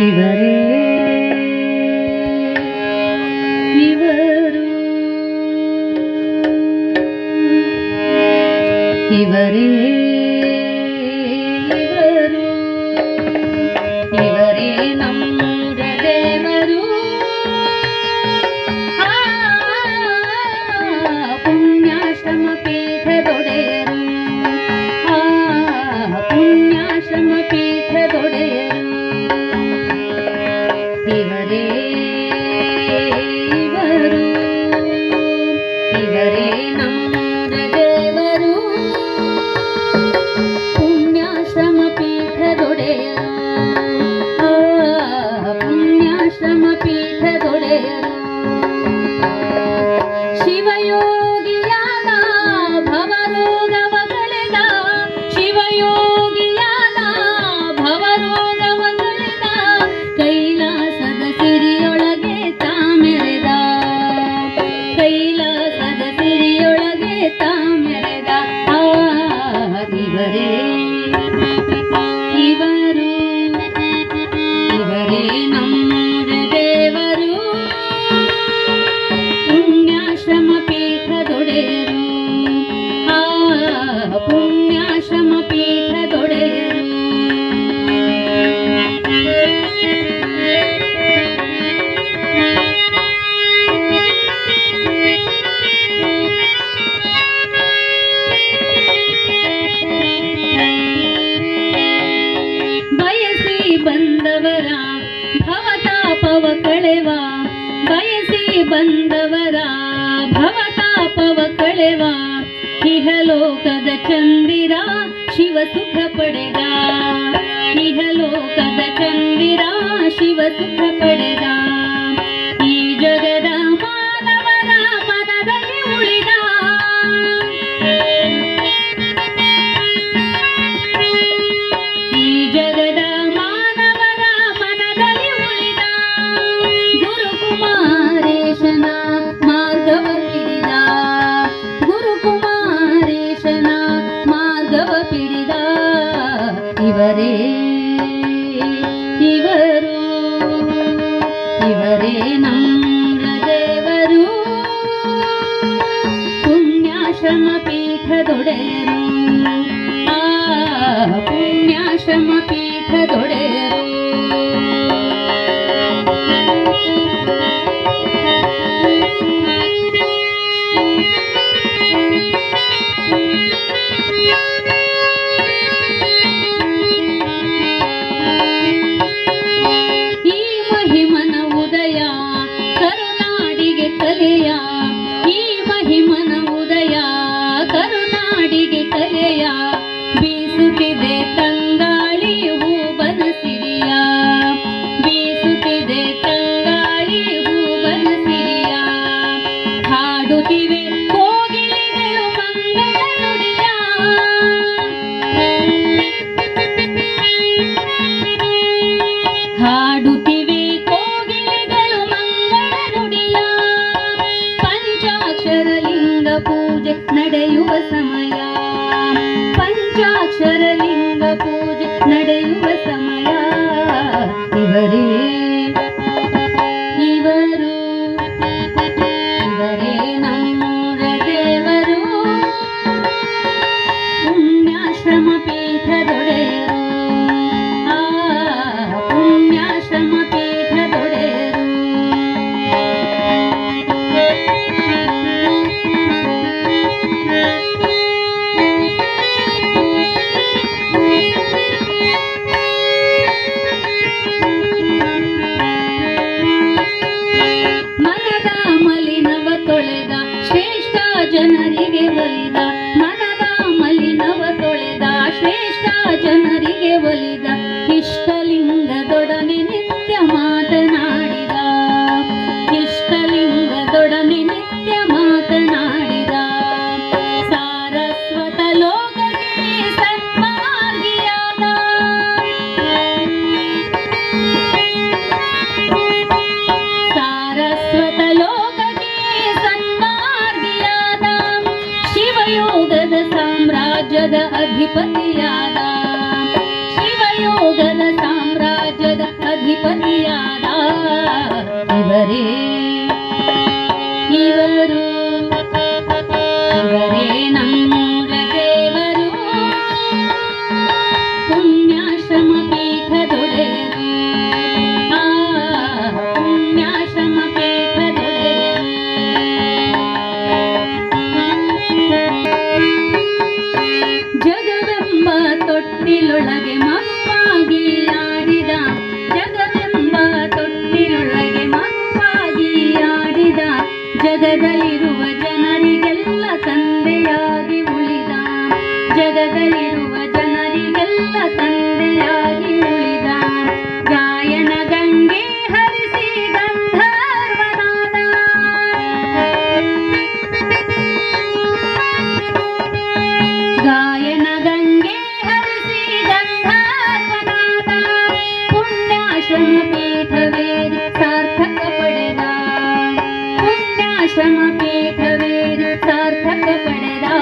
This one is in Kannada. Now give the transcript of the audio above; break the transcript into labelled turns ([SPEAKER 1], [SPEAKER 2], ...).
[SPEAKER 1] இவரே இவரும். இவரே ದೇವರೇ ನಮ್ಮನ ದೇವರು ಪುಣ್ಯಾಶ್ರಮ ಪೀಠದೊಡೆಯರು. ಪುಣ್ಯಾಶ್ರಮ ಪೀಠದೊಡೆಯರು. ಶಿವಯ ಬಂದವರ ಭವತಾಪವ ಕಳೆವ. ಇಹಲೋಕದ ಚಂದಿರ ಶಿವ ಸುಖ ಪಡೆದ. ಇಹಲೋಕದ ಚಂದಿರ ಶಿವ ಸುಖ ಪಡೆದ. ತೊಡೆರು ಆ ಪುಣ್ಯಾಶ್ರಮ ಪೀಠ ತೊಡೆರು ನಡೆಯುವ ಸಮಯ. ಮೊಘಲ ಸಾಮ್ರಾಜ್ಯದ ಅಧಿಪತಿಯಾದ ಇವರೇ. ಇವರು ಜಗದಲ್ಲಿರುವ ಜನರಿಗೆಲ್ಲ ತಂದೆಯಾಗಿ ಉಳಿದ. ಜಗದಲ್ಲಿರುವ ಜನರಿಗೆಲ್ಲ ತಂದೆಯಾಗಿ ಉಳಿದ. ಗಾಯನ ಗಂಗೆ ಹರಿಸಿ ಗಂಧರ್ವನಾದ ಗಾಯನ ಗಂಗೆ ಹರಿಸಿ ಗಂಧರ್ವನಾದ ಪುಣ್ಯಾಶ್ರಮ ಪೀಠವೇ मेर सारक पणरा